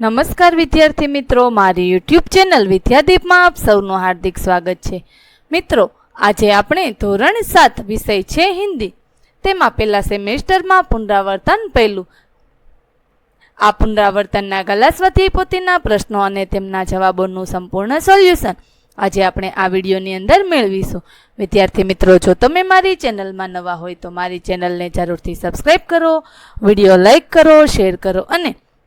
નમસ્કાર વિદ્યાર્થી મિત્રો, મારી યુટ્યુબ ચેનલ વિદ્યાદીપમાં આપ સૌનું હાર્દિક સ્વાગત છે. મિત્રો, આજે આપણે ધોરણ સાત વિષય છે હિન્દી. તેમાં પહેલા સેમેસ્ટરમાં પુનરાવર્તન પહેલું. આ પુનરાવર્તનના ગલાસ્વતી પોતીના પ્રશ્નો અને તેમના જવાબોનું સંપૂર્ણ સોલ્યુશન આજે આપણે આ વિડીયોની અંદર મેળવીશું. વિદ્યાર્થી મિત્રો, જો તમે મારી ચેનલમાં નવા હોય તો મારી ચેનલને જરૂરથી સબસ્ક્રાઈબ કરો, વીડિયો લાઈક કરો શેર કરો અને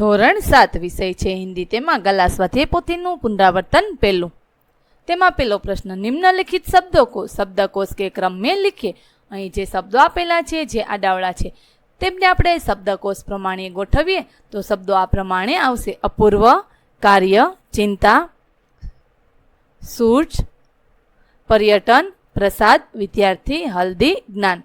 ધોરણ સાત વિષય છે હિન્દી. તેમાં ગલા સ્વાધ્યાય પોથીનું પુનરાવર્તન પહેલું. તેમાં પેલો પ્રશ્ન, નિમ્નલિખિત શબ્દો કો, શબ્દકોશ કે ક્રમ મેં લીખીએ અહીં જે શબ્દો આપેલા છે, જે આડાવડા છે, તેમને આપણે શબ્દકોશ પ્રમાણે ગોઠવીએ તો શબ્દો આ પ્રમાણે આવશે. અપૂર્વ, કાર્ય, ચિંતા સૂર્જ પર્યટન, પ્રસાદ, વિદ્યાર્થી, હલ્દી, જ્ઞાન.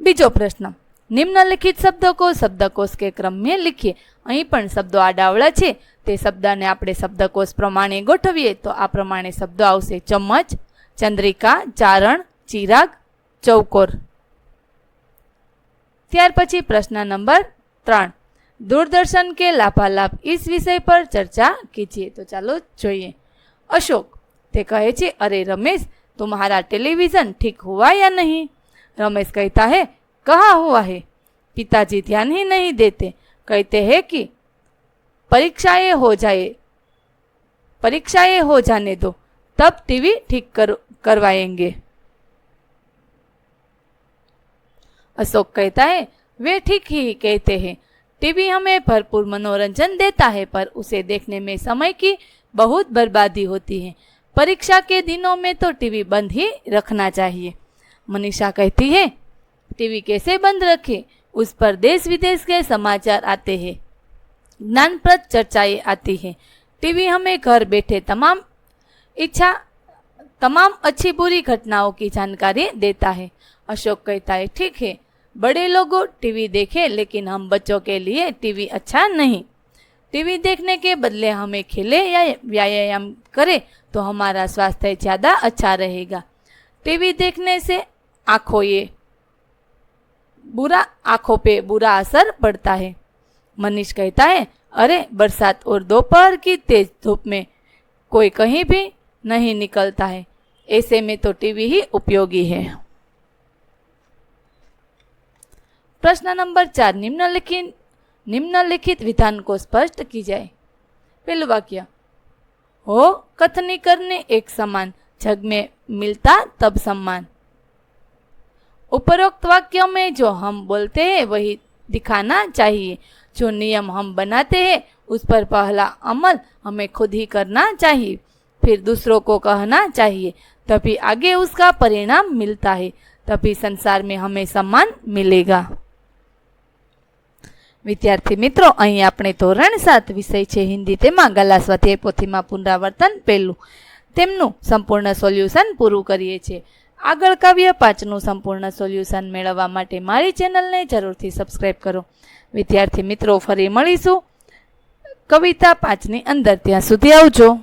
બીજો પ્રશ્ન નિમ્નલિખિત શબ્દો કો શબ્દકોશ કે ક્રમ મેં લીખીએ અહીં પણ શબ્દો આડાવડા છે તે શબ્દને આપણે શબ્દકોશ પ્રમાણે ગોઠવીએ તો આ પ્રમાણે શબ્દો આવશે ચમચ ચંદ્રિકા ચારણ ચિરાગ ચૌકોર ત્યાર પછી પ્રશ્ન નંબર ત્રણ दूरदर्शन के लाभालाभ इस विषय पर चर्चा कीजिए तो ચાલો જોઈએ અશોક તે કહે છે અરે रमेश तुम्हारा टेलीविजन ठीक हुआ या नहीं रमेश कहता है कहाँ हुआ है? पिताजी ध्यान ही नहीं देते। कहते हैं कि परीक्षाएँ हो जाए, परीक्षाएँ हो जाने दो, तब टीवी ठीक कर, करवाएँगे। अशोक कहता है, वे ठीक ही कहते हैं। टीवी हमें भरपूर मनोरंजन देता है, पर उसे देखने में समय की बहुत बर्बादी होती है। परीक्षा के दिनों में तो टीवी बंद ही रखना चाहिए। मनीषा कहती है टीवी कैसे बंद रखे, उस पर देश विदेश के समाचार आते हैं। ज्ञानप्रद चर्चाएँ आती हैं। टीवी हमें घर बैठे तमाम इच्छा, तमाम अच्छी बुरी घटनाओं की जानकारी देता है। अशोक कहता है, ठीक है, बड़े लोगों टीवी देखें, लेकिन हम बच्चों के लिए टीवी अच्छा नहीं। टीवी देखने के बदले हमें खेले या व्यायाम करें तो हमारा स्वास्थ्य ज़्यादा अच्छा रहेगा। टीवी देखने से आँखों ये बुरा आँखों पे बुरा असर पड़ता है। मनीष कहता है, अरे, बरसात और दोपहर की तेज धूप में कोई कहीं भी नहीं निकलता है। ऐसे में तो टीवी ही उपयोगी है। प्रश्न नंबर चार, निम्नलिखित निम्नलिखित विधान को स्पष्ट की जाए। पहलू वाक्य, हो, कथनी करने एक समान जग में मिलता तब सम्मान। उपरोक्त वाक्यों में जो हम बोलते हैं वही दिखाना चाहिए जो नियम हम बनाते हैं उस पर पहला अमल हमें खुद ही करना चाहिए फिर दूसरों को कहना चाहिए तभी आगे उसका परिणाम मिलता है तभी संसार में हमें सम्मान मिलेगा વિદ્યાર્થી મિત્રો અહીં આપણે ધોરણ સાત વિષય છે હિન્દી તેમાં ગલા સ્વાધ્યાય પોથીમાં પુનરાવર્તન પહેલું તેમનું સંપૂર્ણ સોલ્યુશન પૂરું કરીએ છીએ આગળ કાવ્ય પાંચનું સંપૂર્ણ સોલ્યુશન મેળવવા માટે મારી ચેનલને જરૂરથી સબસ્ક્રાઈબ કરો. વિદ્યાર્થી મિત્રો, ફરી મળીશું. કવિતા પાંચની અંદર, ત્યાં સુધી આવજો.